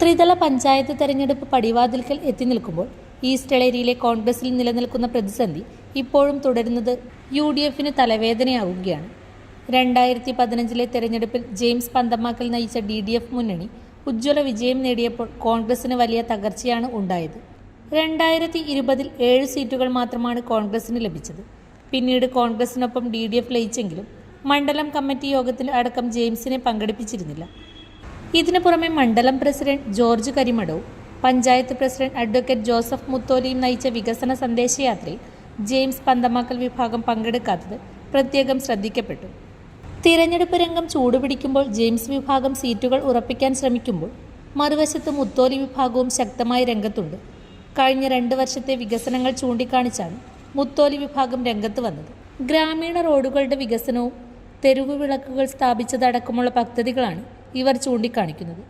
ത്രിതല പഞ്ചായത്ത് തെരഞ്ഞെടുപ്പ് പടിവാതിൽക്കൽ എത്തി നിൽക്കുമ്പോൾ ഈസ്റ്റ് എളേരിയിലെ കോൺഗ്രസിൽ നിലനിൽക്കുന്ന പ്രതിസന്ധി ഇപ്പോഴും തുടരുന്നത് യു ഡി എഫിന് തലവേദനയാവുകയാണ്. രണ്ടായിരത്തി പതിനഞ്ചിലെ തെരഞ്ഞെടുപ്പിൽ ജെയിംസ് പന്തമാക്കൽ നയിച്ച ഡി ഡി എഫ് മുന്നണി ഉജ്ജ്വല വിജയം നേടിയപ്പോൾ കോൺഗ്രസിന് വലിയ തകർച്ചയാണ് ഉണ്ടായത്. രണ്ടായിരത്തി ഇരുപതിൽ ഏഴ് സീറ്റുകൾ മാത്രമാണ് കോൺഗ്രസിന് ലഭിച്ചത്. പിന്നീട് കോൺഗ്രസിനൊപ്പം ഡി ഡി എഫ് ലയിച്ചെങ്കിലും മണ്ഡലം കമ്മിറ്റി യോഗത്തിൽ അടക്കം ജെയിംസിനെ പങ്കെടുപ്പിച്ചിരുന്നില്ല. ഇതിനു പുറമെ മണ്ഡലം പ്രസിഡന്റ് ജോർജ് കരിമടവും പഞ്ചായത്ത് പ്രസിഡന്റ് അഡ്വക്കേറ്റ് ജോസഫ് മുത്തോലിയും നയിച്ച വികസന സന്ദേശയാത്രയിൽ ജെയിംസ് പന്തമാക്കൽ വിഭാഗം പങ്കെടുക്കാത്തത് പ്രത്യേകം ശ്രദ്ധിക്കപ്പെട്ടു. തിരഞ്ഞെടുപ്പ് രംഗം ചൂടുപിടിക്കുമ്പോൾ ജെയിംസ് വിഭാഗം സീറ്റുകൾ ഉറപ്പിക്കാൻ ശ്രമിക്കുമ്പോൾ മറുവശത്ത് മുത്തോലി വിഭാഗവും ശക്തമായി രംഗത്തുണ്ട്. കഴിഞ്ഞ രണ്ട് വർഷത്തെ വികസനങ്ങൾ ചൂണ്ടിക്കാണിച്ചാണ് മുത്തോലി വിഭാഗം രംഗത്ത് വന്നത്. ഗ്രാമീണ റോഡുകളുടെ വികസനവും തെരുവ് വിളക്കുകൾ സ്ഥാപിച്ചതടക്കമുള്ള പദ്ധതികളാണ് ഇവർ ചൂണ്ടിക്കാണിക്കുന്നത്.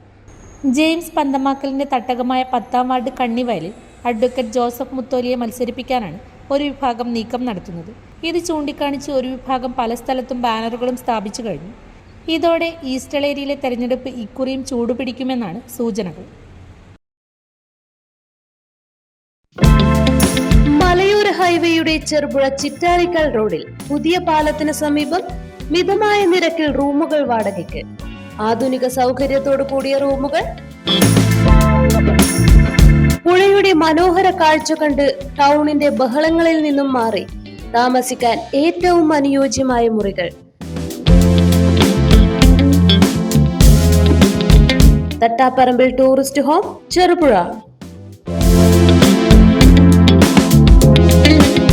ജെയിംസ് പന്തമാക്കലിന്റെ തട്ടകമായ പത്താം വാർഡ് കണ്ണിവയലിൽ അഡ്വക്കേറ്റ് ജോസഫ് മുത്തോലിയെ മത്സരിപ്പിക്കാനാണ് ഒരു വിഭാഗം നീക്കം നടത്തുന്നത്. ഇത് ചൂണ്ടിക്കാണിച്ച് ഒരു വിഭാഗം പല സ്ഥലത്തും ബാനറുകളും സ്ഥാപിച്ചു കഴിഞ്ഞു. ഇതോടെ ഈസ്റ്റ് ഏരിയയിലെ തെരഞ്ഞെടുപ്പ് ഇക്കുറിയും ചൂടുപിടിക്കുമെന്നാണ് സൂചനകൾ. മലയോര ഹൈവേയുടെ ചെറുപുഴ ചിറ്റാരിക്കൽ റോഡിൽ പുതിയ പാലത്തിന് സമീപം മിതമായ നിരക്കിൽ റൂമുകൾ വാടകയ്ക്ക്. ആധുനിക സൗകര്യത്തോടു കൂടിയ റൂമുകൾ. പുഴയുടെ മനോഹര കാഴ്ച കണ്ട് ടൗണിന്റെ ബഹളങ്ങളിൽ നിന്നും മാറി താമസിക്കാൻ ഏറ്റവും അനുയോജ്യമായ മുറികൾ. തട്ടാപ്പറമ്പിൽ ടൂറിസ്റ്റ് ഹോം ചെറുപുഴ.